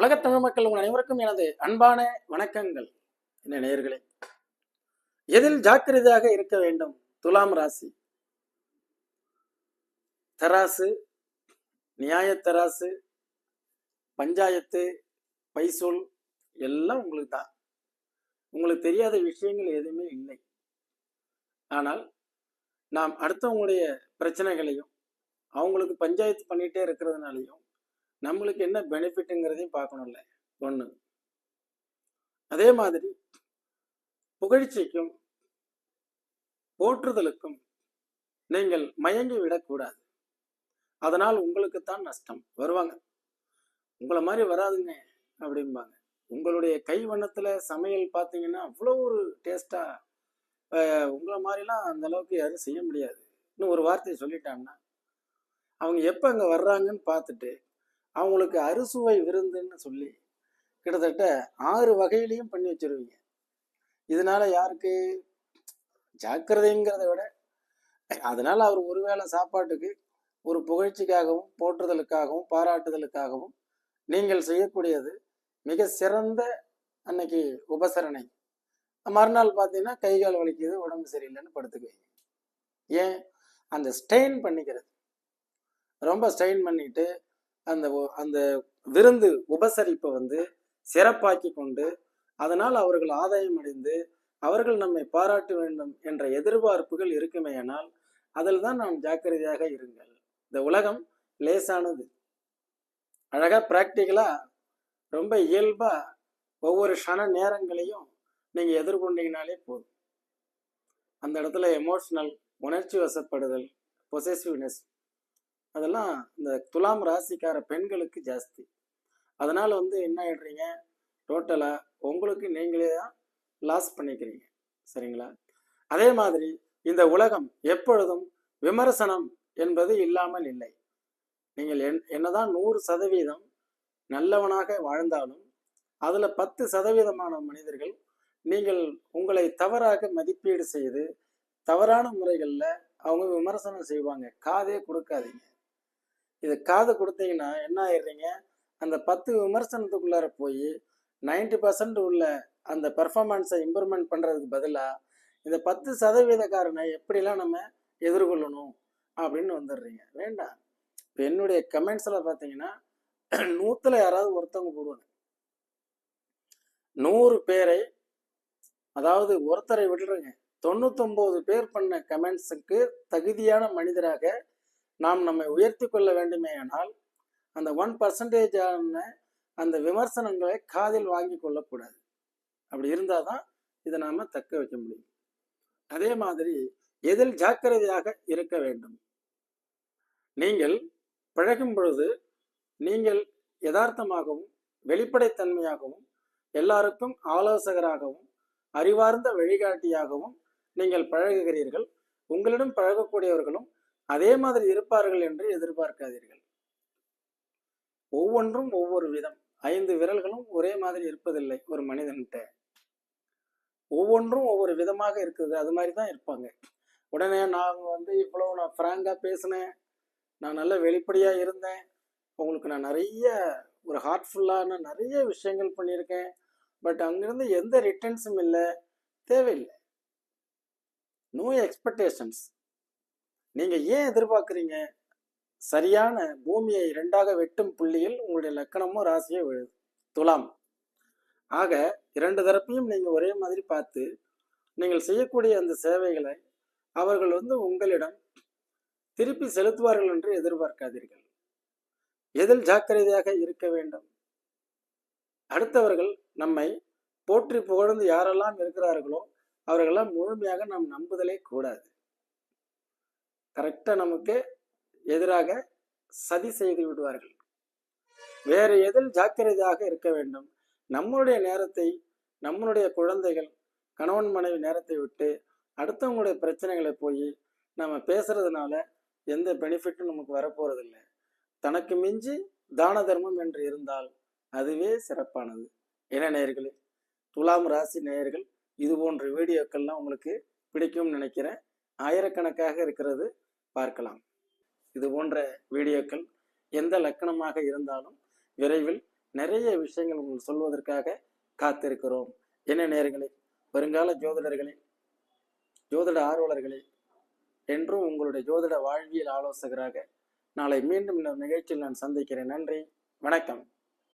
உலகத் தமிழ் மக்கள் உங்கள் அனைவருக்கும் எனது அன்பான வணக்கங்கள். என்ன நேயர்களே எதில் ஜாக்கிரதையாக இருக்க வேண்டும்? துலாம் ராசி. தராசு நியாய தராசு பஞ்சாயத்து பைசூல் எல்லாம் உங்களுக்கு தான். உங்களுக்கு தெரியாத விஷயங்கள் எதுவுமே இல்லை. ஆனால் நாம் அடுத்தவங்களுடைய பிரச்சனைகளையும் அவங்களுக்கு பஞ்சாயத்து பண்ணிகிட்டே இருக்கிறதுனாலையும் நம்மளுக்கு என்ன பெனிஃபிட்டுங்கிறதையும் பார்க்கணும்ல. ஒன்று அதே மாதிரி புகழ்ச்சிக்கும் போற்றுதலுக்கும் நீங்கள் மயங்கி விடக்கூடாது. அதனால் உங்களுக்கு தான் நஷ்டம். வருவாங்க. உங்களை மாதிரி வராதுங்க அப்படிம்பாங்க. உங்களுடைய கை வண்ணத்தில் சமையல் பார்த்தீங்கன்னா அவ்வளோ ஒரு டேஸ்ட்டாக உங்களை மாதிரிலாம் அந்த அளவுக்கு யாரும் செய்ய முடியாது. இன்னும் ஒரு வார்த்தையை சொல்லிட்டாங்கன்னா அவங்க எப்போ அங்கே வர்றாங்கன்னு பார்த்துட்டு அவங்களுக்கு அறுசுவை விருந்துன்னு சொல்லி கிட்டத்தட்ட ஆறு வகையிலையும் பண்ணி வச்சிருவீங்க. இதனால யாருக்கு? ஜாக்கிரதைங்கிறத விட அதனால அவர் ஒருவேளை சாப்பாட்டுக்கு ஒரு புகழ்ச்சிக்காகவும் போற்றுதலுக்காகவும் பாராட்டுதலுக்காகவும் நீங்கள் செய்யக்கூடியது மிக சிறந்த அன்னைக்கு உபசரணை. மறுநாள் பார்த்தீங்கன்னா கை கால் வலிக்குது உடம்பு சரியில்லைன்னு படுத்துக்குவீங்க. ஏன்? அந்த ஸ்டெயின் பண்ணிக்கிறது. ரொம்ப ஸ்டெயின் பண்ணிட்டு அந்த அந்த விருந்து உபசரிப்பை வந்து சிறப்பாக்கி கொண்டு அதனால் அவர்கள் ஆதாயம் அடைந்து அவர்கள் நம்மை பாராட்ட வேண்டும் என்ற எதிர்பார்ப்புகள் இருக்குமேயானால் அதில் தான் நாம் ஜாக்கிரதையாக இருங்கள். இந்த உலகம் லேசானது. அழகா பிராக்டிக்கலா ரொம்ப இயல்பா ஒவ்வொரு க்ஷண நேரங்களையும் நீங்க எதிர்கொண்டீங்கனாலே போதும். அந்த இடத்துல எமோஷனல் உணர்ச்சி வசப்படுதல் பொசசிவ்னஸ் அதெல்லாம் இந்த துலாம் ராசிக்கார பெண்களுக்கு ஜாஸ்தி. அதனால் வந்து என்ன ஆகிடுறீங்க டோட்டலாக உங்களுக்கு நீங்களே தான் லாஸ் பண்ணிக்கிறீங்க. சரிங்களா? அதே மாதிரி இந்த உலகம் எப்பொழுதும் விமர்சனம் என்பது இல்லாமல் இல்லை. நீங்கள் என் என்னதான் நூறு சதவீதம் நல்லவனாக வாழ்ந்தாலும் அதில் பத்து சதவீதமான மனிதர்கள் நீங்கள் உங்களை தவறாக மதிப்பீடு செய்து தவறான முறைகளில் அவங்க விமர்சனம் செய்வாங்க. காதே கொடுக்காதீங்க. இது காது கொடுத்தீங்கன்னா என்ன ஆயிடுறீங்க? அந்த பத்து விமர்சனத்துக்குள்ளார போய் 90% பர்சன்ட் உள்ள அந்த பெர்ஃபார்மன்ஸை இம்ப்ரூவ்மெண்ட் பண்ணுறதுக்கு பதிலாக இந்த பத்து சதவீதக்காரனை எப்படிலாம் நம்ம எதிர்கொள்ளணும் அப்படின்னு வந்துடுறீங்க. வேண்டாம். இப்போ என்னுடைய கமெண்ட்ஸில் பார்த்தீங்கன்னா நூற்றுல யாராவது ஒருத்தவங்க போடுவாங்க. நூறு பேரை அதாவது ஒருத்தரை விட்டுருங்க தொண்ணூத்தொம்பது பேர் பண்ண கமெண்ட்ஸுக்கு தகுதியான மனிதராக நாம் நம்மை உயர்த்தி கொள்ள வேண்டுமேயானால் அந்த ஒன் பர்சன்டேஜான அந்த விமர்சனங்களை காதில் வாங்கி கொள்ளக்கூடாது. அப்படி இருந்தால் தான் இதை நாம் தக்க வைக்க முடியும். அதே மாதிரி எதில் ஜாக்கிரதையாக இருக்க வேண்டும்? நீங்கள் பழகும் பொழுது நீங்கள் யதார்த்தமாகவும் வெளிப்படைத்தன்மையாகவும் எல்லாருக்கும் ஆலோசகராகவும் அறிவார்ந்த வழிகாட்டியாகவும் நீங்கள் பழகுகிறீர்கள். உங்களிடம் பழகக்கூடியவர்களும் அதே மாதிரி இருப்பார்கள் என்று எதிர்பார்க்காதீர்கள். ஒவ்வொன்றும் ஒவ்வொரு விதம். ஐந்து விரல்களும் ஒரே மாதிரி இருப்பதில்லை ஒரு மனிதன்கிட்ட ஒவ்வொன்றும் ஒவ்வொரு விதமாக இருக்குது. அது மாதிரி தான் இருப்பாங்க. உடனே நான் வந்து இவ்வளோ நான் ஃப்ராங்காக பேசினேன். நான் நல்ல வெளிப்படையாக இருந்தேன். உங்களுக்கு நான் நிறைய ஒரு ஹார்ட்ஃபுல்லான நிறைய விஷயங்கள் பண்ணியிருக்கேன். பட் அங்கிருந்து எந்த ரிட்டர்ன்ஸும் இல்லை. தேவையில்லை. நோ எக்ஸ்பெக்டேஷன்ஸ் நீங்கள் ஏன் எதிர்பார்க்குறீங்க? சரியான பூமியை இரண்டாக வெட்டும் புள்ளியில் உங்களுடைய லக்கணமும் ராசியும் விழுது. துலாம். ஆக இரண்டு தரப்பையும் நீங்கள் ஒரே மாதிரி பார்த்து நீங்கள் செய்யக்கூடிய அந்த சேவைகளை அவர்கள் வந்து உங்களிடம் திருப்பி செலுத்துவார்கள் என்று எதிர்பார்க்காதீர்கள். எதில் ஜாக்கிரதையாக இருக்க வேண்டும்? அடுத்தவர்கள் நம்மை போற்றி புகழ்ந்து யாரெல்லாம் இருக்கிறார்களோ அவர்களெல்லாம் முழுமையாக நாம் நம்புதலே கூடாது. கரெக்டாக நமக்கு எதிராக சதி செய்து விடுவார்கள். வேறு எதில் ஜாக்கிரதையாக இருக்க வேண்டும்? நம்மளுடைய நேரத்தை நம்மளுடைய குழந்தைகள் கணவன் மனைவி நேரத்தை விட்டு அடுத்தவங்களுடைய பிரச்சனைகளை போய் நம்ம பேசுறதுனால எந்த பெனிஃபிட்டும் நமக்கு வரப்போறதில்லை. தனக்கு மிஞ்சி தான தர்மம் என்று இருந்தால் அதுவே சிறப்பானது. என்ன நேயர்களே? துலாம் ராசி நேயர்கள் இது போன்ற வீடியோக்கள்லாம் உங்களுக்கு பிடிக்கும்னு நினைக்கிறேன். ஆயிரக்கணக்காக இருக்கிறது. பார்க்கலாம். இது போன்ற வீடியோக்கள் எந்த லக்கணமாக இருந்தாலும் விரைவில் நிறைய விஷயங்கள் உங்கள் சொல்வதற்காக காத்திருக்கிறோம். என்ன நேர்களே வருங்கால ஜோதிடர்களே ஜோதிட ஆர்வலர்களே என்றும் உங்களுடைய ஜோதிட வாழ்வியல் ஆலோசகராக நாளை மீண்டும் இந்த நிகழ்ச்சியில் நான் சந்திக்கிறேன். நன்றி வணக்கம்.